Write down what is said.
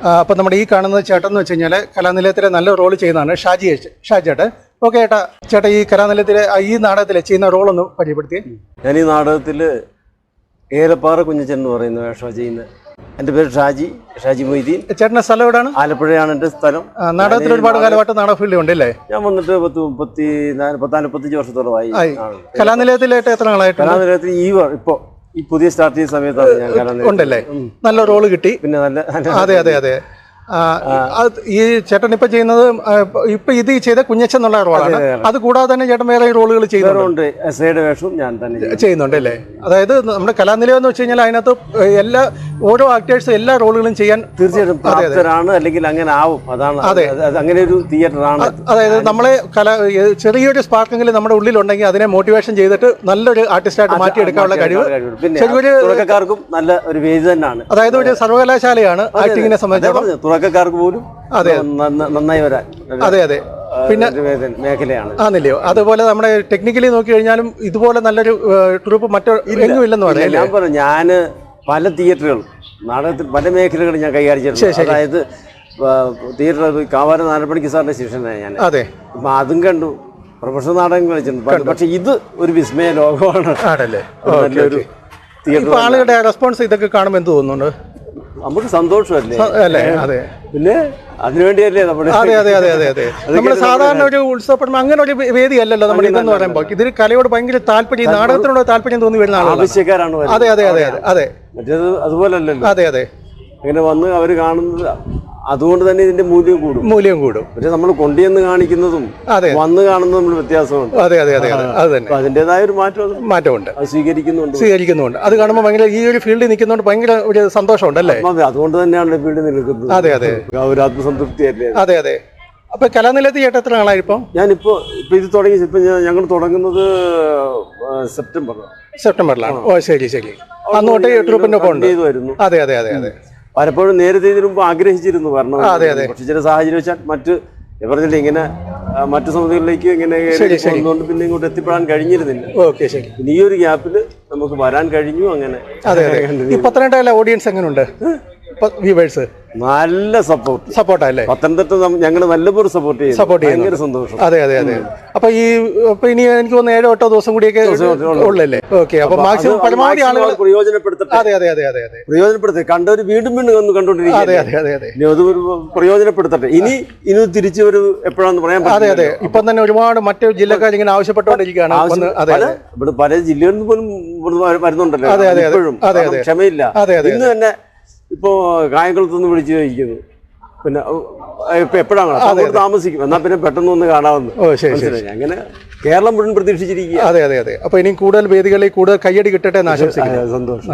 അപ്പം നമ്മുടെ ഈ കാണുന്ന ചേട്ടൻ എന്ന് വെച്ച് കഴിഞ്ഞാൽ കലാനിലയത്തിലെ നല്ല റോൾ ചെയ്യുന്നതാണ് ഷാജി ചേച്ചി ഷാജി ചേട്ടൻ ഓക്കെ ചേട്ടാ ചേട്ടാ ഈ കലാനിലയത്തിലെ ഈ നാടകത്തിലെ ചെയ്യുന്ന റോൾ ഒന്ന് പരിചയപ്പെടുത്തി. ഞാൻ ഈ നാടകത്തിൽ ഏലപ്പാറ കുഞ്ഞച്ചൻ എന്ന് പറയുന്ന വേഷം ചെയ്യുന്ന എന്റെ പേര് ഷാജി ഷാജി മൊയ്തീൻ. ചേട്ടന്റെ സ്ഥലം എവിടെയാണ്? ആലപ്പുഴയാണ് എന്റെ സ്ഥലം. നാടകത്തിൽ ഒരുപാട് കാലമായിട്ട് നാടക ഫീൽഡ് ഉണ്ട് അല്ലേ ഞാൻ വന്നിട്ട് പത്ത് മുപ്പത്തി നാല് പത്താൽ മുപ്പത്തഞ്ച് വർഷത്തോളമായി. കലാനിലയത്തിലായിട്ട് എത്ര നാളായിട്ട്? കലാനിലയത്തിൽ ഈ വ- ഇപ്പൊ ഈ പുതിയ സ്റ്റാർട്ട് ചെയ്യുന്ന സമയത്താണ് ഞാൻ കലാനിലയത്തിൽ ഉണ്ടല്ലേ? നല്ല റോൾ കിട്ടി. പിന്നെ നല്ല അതെ അതെ അത്. ഈ ചേട്ടൻ ഇപ്പൊ ചെയ്യുന്നത് ഇപ്പൊ ഇത് ചെയ്ത കുഞ്ഞച്ചൻ എന്നുള്ള റോളാണ് അത് കൂടാതെ തന്നെ ചേട്ടൻ വേറെ റോളുകൾ ചെയ്യുന്നുണ്ട്. വേഷവും ഞാൻ തന്നെ ചെയ്യും. ചെയ്യുന്നുണ്ട് അല്ലേ? അതായത് നമ്മുടെ കലാനിലയം എന്ന് വെച്ച് കഴിഞ്ഞാൽ അതിനകത്ത് എല്ലാ ഓരോ ആക്ടേഴ്സും എല്ലാ റോളുകളും ചെയ്യാൻ തീർച്ചയായിട്ടും പ്രാപ്തരാണ് അല്ലെങ്കിൽ അങ്ങനെ ആവും. അതാണ് അതെ. അങ്ങനെ ഒരു തിയേറ്ററാണ് അതായത് നമ്മളെ കല ചെറിയൊരു സ്പാർക്കെങ്കിലും നമ്മുടെ ഉള്ളിലുണ്ടെങ്കിൽ അതിനെ മോട്ടിവേഷൻ ചെയ്തിട്ട് നല്ലൊരു ആർട്ടിസ്റ്റായിട്ട് മാറ്റിയെടുക്കാനുള്ള കഴിവ്. തുടക്കക്കാർക്കും നല്ല ഒരു വേദി തന്നെയാണ്. അതായത് ഒരു സർവകലാശാലയാണ് ആക്ടിങ്ങിനെ സംബന്ധിച്ചിടത്തോളം. തുടക്കക്കാർക്ക് പോലും അതെ. നന്നായി വരാൻ അതെ അതെ. പിന്നെ മേഖലയാണ്. ആന്നില്ലയോ അതുപോലെ നമ്മുടെ ടെക്നിക്കലി നോക്കി കഴിഞ്ഞാലും ഇതുപോലെ നല്ലൊരു ട്രൂപ്പ് മറ്റൊരു ഇല്ലെന്ന് പറയാം ഞാൻ പറഞ്ഞു ഞാൻ പല തിയേറ്ററുകൾ നാടകത്തിൽ പല മേഖലകളും ഞാൻ കൈകാര്യം ചെയ്തിട്ടുണ്ട് അതായത് തിയേറ്റർ കാവാര നാലപ്പണിക്ക് സാറിന്റെ ശിക്ഷനാണ് ഞാൻ. അതെ. അപ്പൊ അതും കണ്ടു. പ്രൊഫഷണൽ നാടകം കളിച്ചിട്ടുണ്ട്. പക്ഷെ ഇത് ഒരു വിസ്മയ ലോകമാണ്. ആണല്ലേ? നല്ലൊരു ആളുകളുടെ റെസ്പോൺസ് ഇതൊക്കെ കാണുമ്പോൾ എന്ത് തോന്നുന്നുണ്ട്? നമുക്ക് സന്തോഷമല്ലേ? അല്ലേ? അതെ. പിന്നെ അതിനുവേണ്ടിയല്ലേ നമ്മുടെ അതെ അതെ അതെ അതെ അതെ. നമ്മൾ സാധാരണ ഒരു ഉത്സവപ്പെടുമ്പോൾ അങ്ങനെ ഒരു വേദി അല്ലല്ലോ നമ്മൾ ഇതെന്ന് പറയുമ്പോൾ. ഇതിൽ കലയോട് ഭയങ്കര താല്പര്യം നാടകത്തിനോട് താല്പര്യം തോന്നി വരുന്ന ആളാണ് ആവശ്യക്കാരാണ് അതെ അതെ അതെ അതെ അതെ. മറ്റേത് അതുപോലല്ലല്ലോ. അതെ അതെ. അങ്ങനെ വന്ന് അവർ കാണുന്നത് അതുകൊണ്ട് തന്നെ ഇതിന്റെ മൂല്യം കൂടും. മൂല്യം കൂടും. പക്ഷെ നമ്മൾ കൊണ്ടുവന്ന് കാണിക്കുന്നതും അതെ. വന്ന് കാണുന്നതും തമ്മിൽ വ്യത്യാസമുണ്ട്. അതെ അതെ അതെ അതെ. തന്നെ. അതിന്റേതായ അതിന്റെതായ ഒരു മാറ്റം മാറ്റമുണ്ട്. സ്വീകരിക്കുന്നുണ്ട്. സ്വീകരിക്കുന്നുണ്ട്. അത് കാണുമ്പോൾ ഭയങ്കര ഈ ഒരു ഫീൽഡിൽ നിൽക്കുന്നതുകൊണ്ട് ഭയങ്കര ഒരു സന്തോഷമുണ്ട് അല്ലേ അതെ അതുകൊണ്ട് തന്നെയാണ് ഫീൽഡിൽ നിൽക്കുന്നത്. അതെ അതെ. ഒരു ആത്മസംതൃപ്തി അല്ലേ അതെ അതെ. അപ്പൊ കലാനിലയത്തിൽ ചേട്ടൻ എത്ര ആളായി ഇപ്പം? ഞാനിപ്പോ ഇപ്പൊ ഇത് തുടങ്ങി ഇപ്പൊ ഞങ്ങൾ തുടങ്ങുന്നത് സെപ്റ്റംബർ സെപ്റ്റംബറിലാണ്. ഓ ശരി ശരി. അന്നോട്ട് ട്രൂപ്പിന്റെ ഒപ്പം ഉണ്ട്. അതെ അതെ അതെ അതെ. പലപ്പോഴും നേരത്തെ ഇതിനു മുമ്പ് ആഗ്രഹിച്ചിരുന്നു അതെ. പക്ഷെ ചില സാഹചര്യം വെച്ചാൽ മറ്റ് പറഞ്ഞില്ലേ ഇങ്ങനെ മറ്റു സമിതികളിലേക്ക് ഇങ്ങനെ. പോകുന്നതുകൊണ്ട് പിന്നെ ഇങ്ങോട്ട് എത്തിപ്പെടാൻ കഴിഞ്ഞിരുന്നില്ല. ഈ ഒരു ഗ്യാപ്പിൽ നമുക്ക് വരാൻ കഴിഞ്ഞു അങ്ങനെ. പത്തനംതിട്ടയിലെ ഓഡിയൻസ് എങ്ങനെയുണ്ട് വ്യൂവേഴ്സ് നല്ല സപ്പോർട്ട് സപ്പോർട്ട് അല്ലേ പത്തനംതിട്ട ഞങ്ങൾ നല്ലപോലെ സപ്പോർട്ട് ചെയ്യും സപ്പോർട്ട് ചെയ്യും ഭയങ്കര സന്തോഷം. അതെ അതെ അതെ. അപ്പൊ ഈ അപ്പൊ ഇനി എനിക്ക് തോന്നുന്നു ഏഴോ എട്ടോ ദിവസം കൂടിയൊക്കെ ഉള്ളല്ലേ? ഓക്കെ അപ്പൊ മാക്സിമം പരമാവധി ആളുകൾ പ്രയോജനപ്പെടുത്തട്ടെ. അതെ അതെ അതെ അതെ അതെ. പ്രയോജനപ്പെടുത്തട്ടെ. കണ്ടവർ വീണ്ടും വീണ്ടും കണ്ടോണ്ടിരിക്കും അതെ അതെ അതെ അതെ. ഇനി അത് ഒരു പ്രയോജനപ്പെടുത്തട്ടെ. ഇനി ഇനി തിരിച്ചു ഒരു എപ്പോഴാന്ന് പറയാൻ അതെ അതെ. ഇപ്പം തന്നെ ഒരുപാട് മറ്റു ജില്ലക്കാർ ഇങ്ങനെ ആവശ്യപ്പെട്ടുകൊണ്ടിരിക്കുകയാണ് ഇവിടെ പല ജില്ലകളിൽ നിന്ന് പോലും വരുന്നുണ്ടല്ലോ. അതെ, അതെ, അതെ, അതെ. ക്ഷമയില്ല. അതെ, അതെ, ഇന്ന് തന്നെ ഇപ്പോ കായംകുളത്തുനിന്ന് വിളിച്ചു ചോദിക്കുന്നു. പിന്നെ ഇപ്പൊ എപ്പോഴാണ്? അങ്ങോട്ട് താമസിക്കും. എന്നാ പിന്നെ പെട്ടെന്ന് ഒന്ന് കാണാമെന്ന്. ഓ ശരി മനസ്സിലായി? അങ്ങനെ കേരളം മുഴുവൻ പ്രതീക്ഷിച്ചിരിക്കുക അതെ അതെ അതെ. അപ്പോൾ ഇനി കൂടുതൽ വേദികളിൽ കൂടുതൽ കയ്യടി കിട്ടട്ടെ എന്ന് ആശംസിക്കുന്നു. സന്തോഷം.